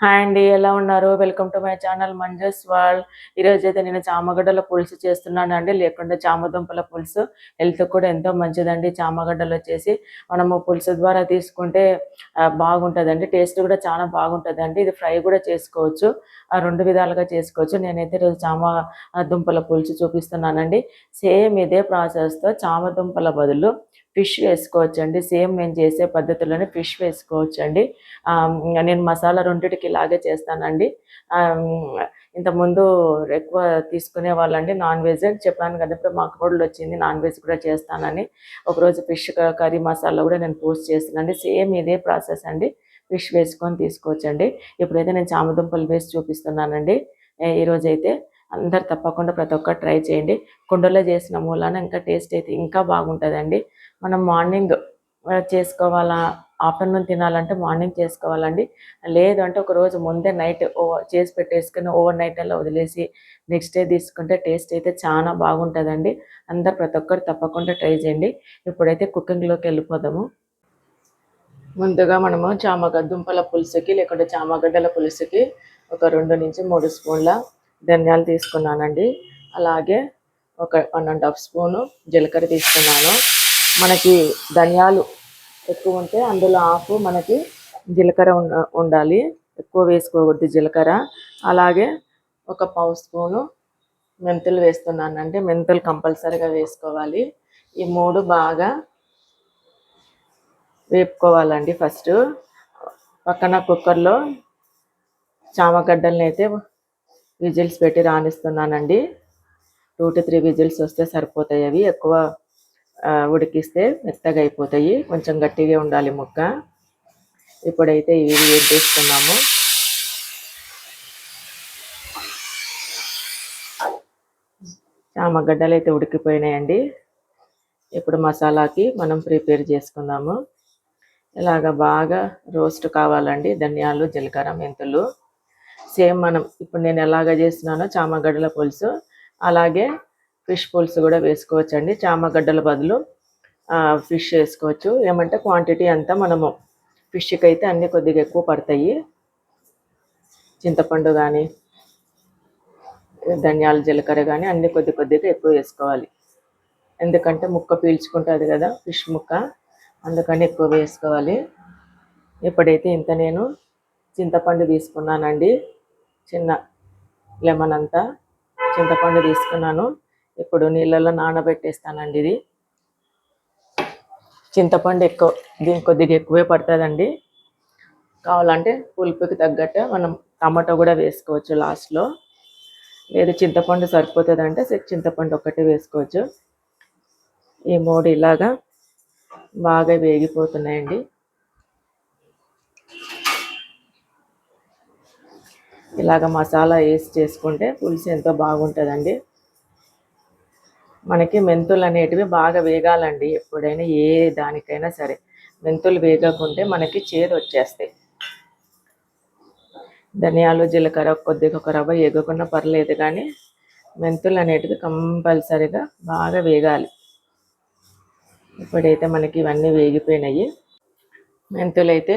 Hi అండి ఎలా ఉన్నారు? Welcome to my channel Manju's world. ఈరోజు అయితే నేను చామగడ్డల పులుసు చేస్తున్నాను అండి లేకుంటే చామదుంపల పులుసు. హెల్త్ కూడా ఎంతో మంచిదండి చామగడ్డలు వచ్చేసి. మనము పులుసు ద్వారా తీసుకుంటే బాగుంటుందండి టేస్ట్ కూడా చాలా బాగుంటుందండి. ఇది ఫ్రై కూడా చేసుకోవచ్చు ఆ, రెండు విధాలుగా చేసుకోవచ్చు. నేనైతే ఈరోజు చామ దుంపల పులుసు చూపిస్తున్నానండి. సేమ్ ఇదే ప్రాసెస్తో చామదుంపల బదులు ఫిష్ వేసుకోవచ్చు అండి సేమ్ నేను చేసే పద్ధతిలోనే ఫిష్ వేసుకోవచ్చు అండి నేను మసాలా రెండిటికి ఇలాగే చేస్తానండి. ఇంతకుముందు ఎక్కువ తీసుకునే వాళ్ళండి. నాన్ వెజ్ చెప్పాను కదా ఇప్పుడు మాకు కూడా వచ్చింది. నాన్ వెజ్ కూడా చేస్తానని. ఒకరోజు ఫిష్ కర్రీ మసాలా కూడా నేను పోస్ట్ చేస్తానండి సేమ్ ఇదే ప్రాసెస్ అండి. ఫిష్ వేసుకొని తీసుకోవచ్చండి. ఇప్పుడైతే నేను చామదుంపలు వేసి చూపిస్తున్నానండి ఈరోజైతే అందరు తప్పకుండా ప్రతి ఒక్కరు ట్రై చేయండి. కుండలో చేసిన మూలాన ఇంకా టేస్ట్ అయితే ఇంకా బాగుంటుందండి. మనం మార్నింగ్ చేసుకోవాలా ఆఫ్టర్నూన్ తినాలంటే మార్నింగ్ చేసుకోవాలండి. లేదు అంటే ఒక రోజు ముందే నైట్ చేసి పెట్టేసుకుని ఓవర్ నైట్ అలా వదిలేసి నెక్స్ట్ డే తీసుకుంటే టేస్ట్ అయితే చాలా బాగుంటుందండి. అందరు ప్రతి ఒక్కరు తప్పకుండా ట్రై చేయండి. ఇప్పుడైతే కుకింగ్లోకి వెళ్ళిపోదాము. ముందుగా మనము చామగ దుంపల పులుసుకి లేకుంటే చామగడ్డల పులుసుకి ఒక రెండు నుంచి మూడు స్పూన్ల ధనియాలు తీసుకున్నానండి. అలాగే ఒక వన్ అండ్ హాఫ్ స్పూను జీలకర్ర తీసుకున్నాను. మనకి ధనియాలు ఎక్కువ ఉంటే అందులో ఆకు మనకి జీలకర్ర ఉండాలి. ఎక్కువ వేసుకోకూడదు జీలకర్ర. అలాగే ఒక పావు స్పూను మెంతులు వేస్తున్నానండి. మెంతులు కంపల్సరీగా వేసుకోవాలి. ఈ మూడు బాగా వేపుకోవాలండి ఫస్ట్. పక్కన కుక్కర్లో చామగడ్డలని అయితే విజిల్స్ పెట్టి రాణిస్తున్నానండి. టూ టు త్రీ విజిల్స్ వస్తే సరిపోతాయి అవి. ఎక్కువ ఉడికిస్తే మెత్తగా అయిపోతాయి. కొంచెం గట్టిగా ఉండాలి ముక్క. ఇప్పుడైతే ఇవి వేడి చామగడ్డలు అయితే ఉడికిపోయినాయండి. ఇప్పుడు మసాలాకి మనం ప్రిపేర్ చేసుకుందాము. ఇలాగ బాగా రోస్ట్ కావాలండి. ధనియాలు జీలకర్ర మెంతులు. సేమ్ మనం ఇప్పుడు నేను ఎలాగ చేస్తున్నానో చామగడ్డల పులుసు అలాగే ఫిష్ పులుసు కూడా వేసుకోవచ్చు అండి చామగడ్డల బదులు ఫిష్ వేసుకోవచ్చు. ఏమంటే క్వాంటిటీ అంతా మనము ఫిష్కి అయితే అన్నీ కొద్దిగా ఎక్కువ పడతాయి. చింతపండు కానీ ధనియాలు జీలకర్ర కానీ అన్నీ కొద్ది కొద్దిగా ఎక్కువ వేసుకోవాలి. ఎందుకంటే ముక్క పీల్చుకుంటుంది కదా ఫిష్ ముక్క అందుకని ఎక్కువ వేసుకోవాలి. ఇప్పుడైతే ఇంత నేను చింతపండు తీసుకున్నానండి చిన్న లెమన్ అంతా చింతపండు తీసుకున్నాను. ఇప్పుడు నీళ్ళలో నానబెట్టేస్తానండి ఇది. చింతపండు ఎక్కువ దీనికి కొద్దిగా ఎక్కువే పడుతుందండి. కావాలంటే పులుపుకి తగ్గట్టు మనం టమాటో కూడా వేసుకోవచ్చు లాస్ట్లో. లేదు చింతపండు సరిపోతుంది అంటే చింతపండు ఒక్కటే వేసుకోవచ్చు. ఈ మూడు ఇలాగా బాగా వేగిపోతున్నాయండి. ఇలాగ మసాలా వేసి చేసుకుంటే పులుసు ఎంతో బాగుంటుందండి. మనకి మెంతులు అనేటివి బాగా వేగాలండి ఎప్పుడైనా ఏ దానికైనా సరే. మెంతులు వేగకుంటే మనకి చేదు వచ్చేస్తాయి. ధనియాలు జీలకర్ర కొద్దిగా ఒక రవ్వ వేగకుండా పర్లేదు కానీ మెంతులు అనేటివి కంపల్సరిగా బాగా వేగాలి. ఇప్పుడైతే మనకి ఇవన్నీ వేగిపోయినాయి. మెంతులు అయితే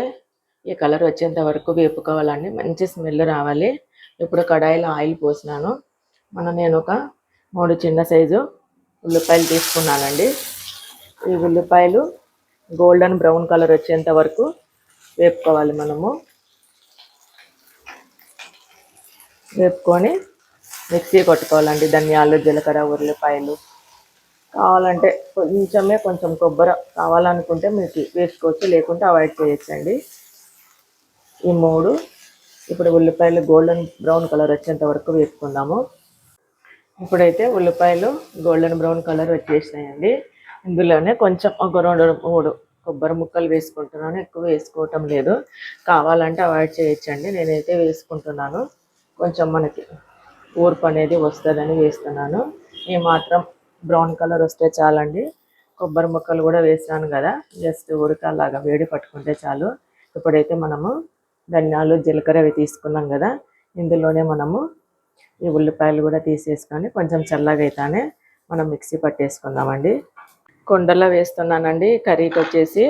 ఈ కలర్ వచ్చేంత వరకు వేపుకోవాలండి. మంచి స్మెల్ రావాలి. ఇప్పుడు కడాయిలో ఆయిల్ పోసినాను. మన నేను ఒక మూడు చిన్న సైజు ఉల్లిపాయలు తీసుకున్నానండి. ఈ ఉల్లిపాయలు గోల్డెన్ బ్రౌన్ కలర్ వచ్చేంత వరకు వేపుకోవాలి మనము. వేపుకొని మిక్సీ కొట్టుకోవాలండి. ధనియాలు జీలకర్ర ఉల్లిపాయలు. కావాలంటే కొంచెమే కొంచెం కొబ్బరి కావాలనుకుంటే మీకు వేసుకోవచ్చు లేకుంటే అవాయిడ్ చేయొచ్చండి. ఈ మూడు. ఇప్పుడు ఉల్లిపాయలు గోల్డెన్ బ్రౌన్ కలర్ వచ్చేంత వరకు వేసుకుందాము ఇప్పుడైతే ఉల్లిపాయలు గోల్డెన్ బ్రౌన్ కలర్ వచ్చేసినాయండి. ఇందులోనే కొంచెం ఒక రెండు మూడు కొబ్బరి ముక్కలు వేసుకుంటున్నాను. ఎక్కువ వేసుకోవటం లేదు. కావాలంటే అవాయిడ్ చేయొచ్చండి. నేనైతే వేసుకుంటున్నాను. కొంచెం మనకి ఊర్పు అనేది వస్తుందని వేస్తున్నాను. ఈ మాత్రం బ్రౌన్ కలర్ వస్తే చాలండి. కొబ్బరి ముక్కలు కూడా వేసాను కదా. జస్ట్ ఉడకలాగా వేడి పట్టుకుంటే చాలు. ఇప్పుడైతే మనము ధనియాలు జీలకర్ర అవి తీసుకున్నాం కదా. ఇందులోనే మనము ఈ ఉల్లిపాయలు కూడా తీసేసుకొని కొంచెం చల్లగా మనం మిక్సీ పట్టేసుకుందామండి. కుండలో వేస్తున్నానండి. కర్రీకి వచ్చేసి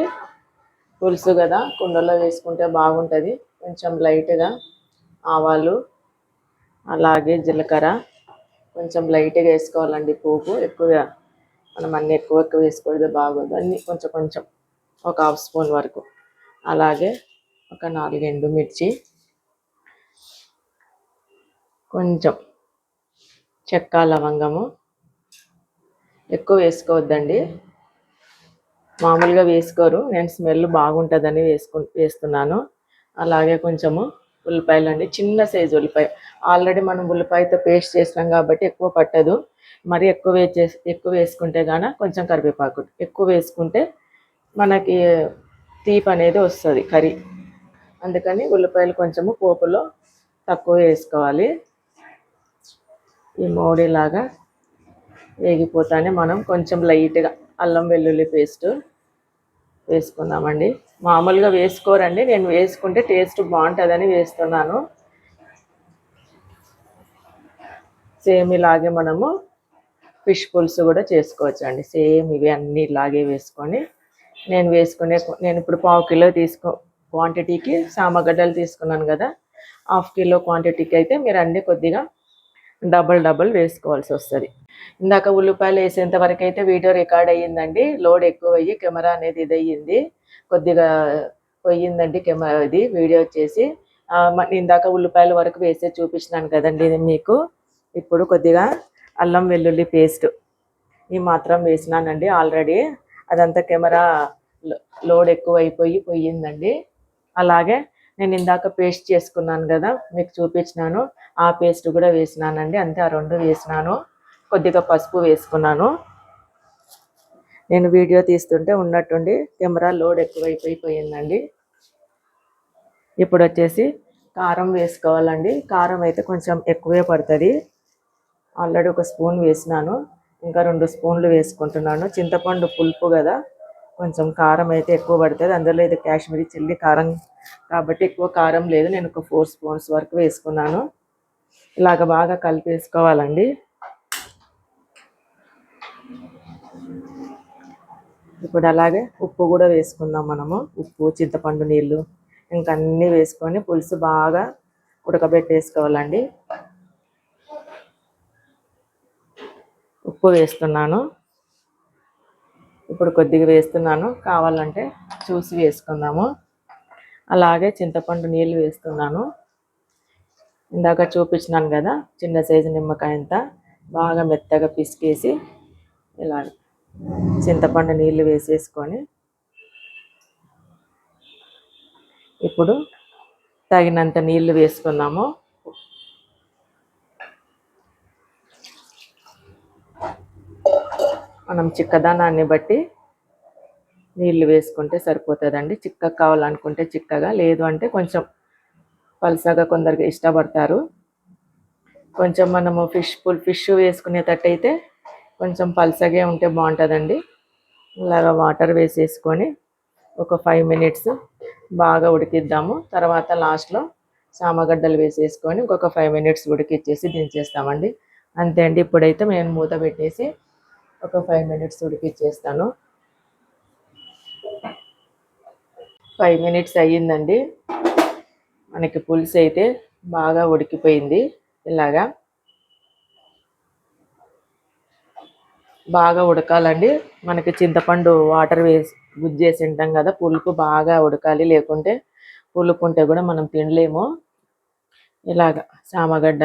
పులుసు కదా. కుండలో వేసుకుంటే బాగుంటుంది. కొంచెం లైట్గా ఆవాలు అలాగే జీలకర్ర కొంచెం లైట్గా వేసుకోవాలండి పోపు. ఎక్కువ మనం అన్ని ఎక్కువ ఎక్కువ వేసుకోవద్దు బాగోదు. అన్నీ కొంచెం కొంచెం ఒక హాఫ్ స్పూన్ వరకు. అలాగే ఒక నాలుగు ఎండుమిర్చి కొంచెం చెక్క లవంగము. ఎక్కువ వేసుకోవద్దండి. మామూలుగా వేసుకోరు. నేను స్మెల్ బాగుంటుందని వేసుకు వేస్తున్నాను. అలాగే కొంచెము ఉల్లిపాయలు అండి చిన్న సైజు ఉల్లిపాయ. ఆల్రెడీ మనం ఉల్లిపాయతో పేస్ట్ చేసినాం కాబట్టి ఎక్కువ పట్టదు. మరి ఎక్కువ వేసే ఎక్కువ వేసుకుంటే గాన కొంచెం కరివేపాకు. ఎక్కువ వేసుకుంటే మనకి తీపి అనేది వస్తుంది. కర్రీ. అందుకని ఉల్లిపాయలు కొంచెము పోపులో తక్కువ వేసుకోవాలి. ఈ మోడీలాగా వేగిపోతానే మనం కొంచెం లైట్గా అల్లం వెల్లుల్లి పేస్ట్ వేసుకుందామండి. మామూలుగా వేసుకోరండి. నేను వేసుకుంటే టేస్ట్ బాగుంటుందని వేస్తున్నాను. సేమ్ ఇలాగే మనము ఫిష్ పులుసు కూడా చేసుకోవచ్చు అండి సేమ్ ఇవి అన్నీ ఇలాగే వేసుకొని నేను వేసుకునే నేను ఇప్పుడు పావు కిలో తీసుకో క్వాంటిటీకి సామగడ్డలు తీసుకున్నాను కదా హాఫ్ కిలో క్వాంటిటీకి అయితే మీరు అన్నీ కొద్దిగా డబల్ డబల్ వేసుకోవాల్సి వస్తుంది. ఇందాక ఉల్లిపాయలు వేసేంత వరకు అయితే వీడియో రికార్డ్ అయ్యిందండి. లోడ్ ఎక్కువ అయ్యి కెమెరా అనేది ఇది అయ్యింది కొద్దిగా పోయిందండి కెమెరా ఇది వీడియో వచ్చేసి. ఇందాక ఉల్లిపాయల వరకు వేసే చూపించినాను కదండి మీకు. ఇప్పుడు కొద్దిగా అల్లం వెల్లుల్లి పేస్ట్ ఈ మాత్రం వేసినానండి ఆల్రెడీ. అదంతా కెమెరా లోడ్ ఎక్కువ అయిపోయి పోయిందండి అలాగే నేను ఇందాక పేస్ట్ చేసుకున్నాను కదా మీకు చూపించినాను. ఆ పేస్ట్ కూడా వేసినానండి. అంతే ఆ రెండు వేసినాను. కొద్దిగా పసుపు వేసుకున్నాను. నేను వీడియో తీస్తుంటే ఉన్నట్టుండి కెమెరా లోడ్ ఎక్కువైపోయిపోయిందండి. ఇప్పుడు వచ్చేసి కారం వేసుకోవాలండి. కారం అయితే కొంచెం ఎక్కువే పడుతుంది. ఆల్రెడీ ఒక స్పూన్ వేసినాను. ఇంకా రెండు స్పూన్లు వేసుకుంటున్నాను. చింతపండు పులుపు కదా కొంచెం కారం అయితే ఎక్కువ పడుతుంది. అందులో ఇది కాశ్మీరీ చిల్లీ కారం కాబట్టి ఎక్కువ కారం లేదు. నేను ఒక ఫోర్ స్పూన్స్ వరకు వేసుకున్నాను. ఇలాగ బాగా కలిపేసుకోవాలండి. ఇప్పుడు అలాగే ఉప్పు కూడా వేసుకుందాం మనము. ఉప్పు చింతపండు నీళ్ళు ఇంకా అన్నీ వేసుకొని పులుసు బాగా ఉడకబెట్టేసుకోవాలండి. ఉప్పు వేస్తున్నాను. ఇప్పుడు కొద్దిగా వేస్తున్నాను. కావాలంటే చూసి వేసుకుందాము. అలాగే చింతపండు నీళ్ళు వేస్తున్నాను. ఇందాక చూపించినాను కదా చిన్న సైజు నిమ్మకాయ అంతా. బాగా మెత్తగా పిసికేసి ఇలా చింతపండు నీళ్ళు వేసేసుకొని ఇప్పుడు తగినంత నీళ్ళు వేసుకున్నాము మనం చిక్కదనాన్ని బట్టి నీళ్ళు వేసుకుంటే సరిపోతుందండి. చిక్కగా కావాలనుకుంటే చిక్కగా లేదు అంటే కొంచెం పలసగా కొందరికి ఇష్టపడతారు. కొంచెం మనము ఫిష్ పుల్ ఫిష్ వేసుకునేటట్టయితే కొంచెం పలసగే ఉంటే బాగుంటుందండి. ఇలాగా వాటర్ వేసేసుకొని ఒక ఫైవ్ మినిట్స్ బాగా ఉడికిద్దాము. తర్వాత లాస్ట్లో సామగడ్డలు వేసేసుకొని ఇంకొక ఫైవ్ మినిట్స్ ఉడికిచ్చేసి దించేస్తామండి. అంతే అండి. ఇప్పుడైతే మేము మూత పెట్టేసి ఒక ఫైవ్ మినిట్స్ ఉడికిచ్చేస్తాను. ఫైవ్ మినిట్స్ అయ్యిందండి. మనకి పులుసు అయితే బాగా ఉడికిపోయింది. ఇలాగా బాగా ఉడకాలండి. మనకి చింతపండు వాటర్ వేసి గుజ్జేసి ఉంటాం కదా పులుపు బాగా ఉడకాలి. లేకుంటే పులుపు ఉంటే కూడా మనం తినలేము. ఇలాగ సామగడ్డ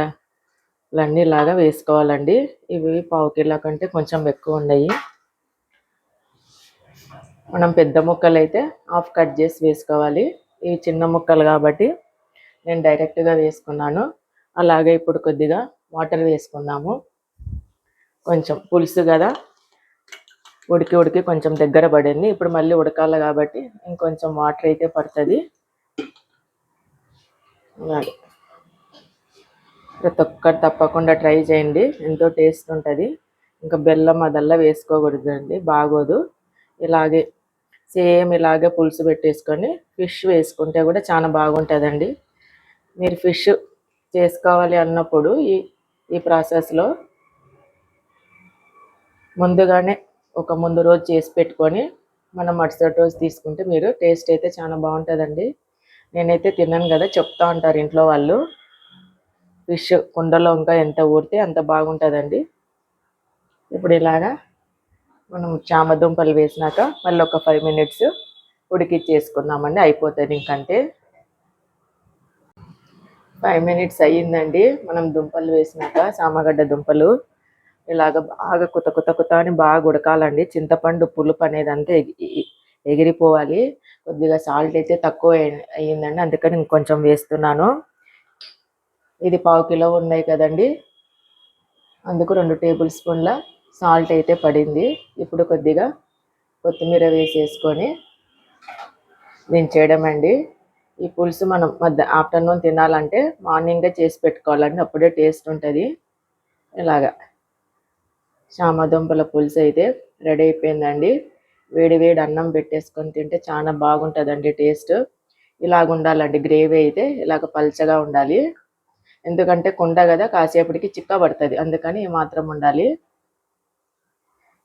ఇవన్నీ ఇలాగా వేసుకోవాలండి. ఇవి పావు కిలో కంటే కొంచెం ఎక్కువ ఉన్నాయి. మనం పెద్ద ముక్కలు అయితే హాఫ్ కట్ చేసి వేసుకోవాలి. ఇవి చిన్న ముక్కలు కాబట్టి నేను డైరెక్ట్గా వేసుకున్నాను. అలాగే ఇప్పుడు కొద్దిగా వాటర్ వేసుకుందాము. కొంచెం పులుసు కదా. ఉడికి ఉడికి కొంచెం దగ్గర పడింది. ఇప్పుడు మళ్ళీ ఉడకాలి కాబట్టి ఇంకొంచెం వాటర్ అయితే పడుతుంది. అలాగే. ప్రతి ఒక్కటి తప్పకుండా ట్రై చేయండి. ఎంతో టేస్ట్ ఉంటుంది. ఇంకా బెల్లం అదల్లా వేసుకోకూడదండి. బాగోదు. ఇలాగే సేమ్ ఇలాగే పులుసు పెట్టేసుకొని ఫిష్ వేసుకుంటే కూడా చాలా బాగుంటుందండి. మీరు ఫిష్ చేసుకోవాలి అన్నప్పుడు ఈ ఈ ప్రాసెస్లో ముందుగానే ఒక ముందు రోజు చేసి పెట్టుకొని మనం మరుసటి రోజు తీసుకుంటే మీరు టేస్ట్ అయితే చాలా బాగుంటుందండి. నేనైతే తిన్నాను కదా చెప్తా ఉంటారు ఇంట్లో వాళ్ళు. ఫిష్ కుండలో ఇంకా ఎంత ఊరితే అంత బాగుంటుందండి. ఇప్పుడు ఇలాగా మనం చామ దుంపలు వేసినాక మళ్ళీ ఒక ఫైవ్ మినిట్స్ ఉడికిచ్చేసుకుందామండి. అయిపోతుంది ఇంకంటే. ఫైవ్ మినిట్స్ అయ్యిందండి మనం దుంపలు వేసినాక చామగడ్డ దుంపలు. ఇలాగ బాగా కుత కుత కుత అని బాగా ఉడకాలండి. చింతపండు పులుపు అనేది అంతా ఎగి- ఎగిరిపోవాలి. కొద్దిగా సాల్ట్ అయితే తక్కువ అయ్యిందండి. అందుకని ఇంకొంచెం వేస్తున్నాను. ఇది పావు కిలో ఉన్నాయి కదండి. అందుకు రెండు టేబుల్ స్పూన్ల సాల్ట్ అయితే పడింది. ఇప్పుడు కొద్దిగా కొత్తిమీర వేసేసుకొని దించేయడం అండి. ఈ పులుసు మనం మధ్య ఆఫ్టర్నూన్ తినాలంటే మార్నింగే చేసి పెట్టుకోవాలండి. అప్పుడే టేస్ట్ ఉంటుంది. ఇలాగా చామదుంపల పులుసు అయితే రెడీ అయిపోయిందండి. వేడి వేడి అన్నం పెట్టేసుకొని తింటే చాలా బాగుంటుందండి టేస్ట్. ఇలాగ ఉండాలండి గ్రేవీ అయితే ఇలాగ పల్చగా ఉండాలి. ఎందుకంటే కుండ కదా కాసేపటికి చిక్క పడుతుంది. అందుకని ఈ మాత్రం ఉండాలి.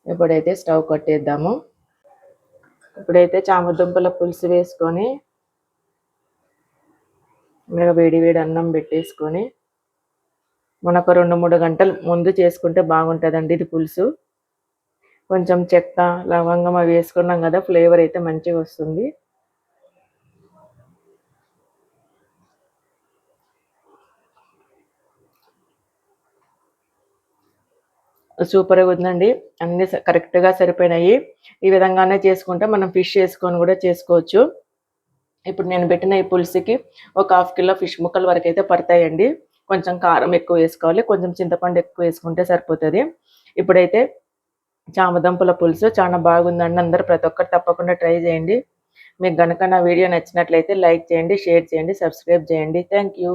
ఇప్పుడైతే స్టవ్ కట్టేద్దాము. ఇప్పుడైతే చామదుంపల పులుసు వేసుకొని మీద వేడి వేడి అన్నం పెట్టేసుకొని మనకు రెండు మూడు గంటలు ముందు చేసుకుంటే బాగుంటుందండి ఇది పులుసు. కొంచెం చెక్క లవంగం అవి వేసుకున్నాం కదా ఫ్లేవర్ అయితే మంచిగా వస్తుంది. సూపర్గా ఉందండి. అన్ని కరెక్ట్గా సరిపోయినాయి. ఈ విధంగానే చేసుకుంటే మనం ఫిష్ చేసుకొని కూడా చేసుకోవచ్చు. ఇప్పుడు నేను పెట్టిన ఈ పులుసుకి ఒక హాఫ్ కిలో ఫిష్ ముక్కల వరకు అయితే పడతాయండి. కొంచెం కారం ఎక్కువ వేసుకోవాలి. కొంచెం చింతపండు ఎక్కువ వేసుకుంటే సరిపోతుంది. ఇప్పుడైతే చామదంపుల పులుసు చాలా బాగుందండి. అందరూ ప్రతి ఒక్కరు తప్పకుండా ట్రై చేయండి. మీకు కనుక నా వీడియో నచ్చినట్లయితే లైక్ చేయండి షేర్ చేయండి సబ్స్క్రైబ్ చేయండి. Thank you.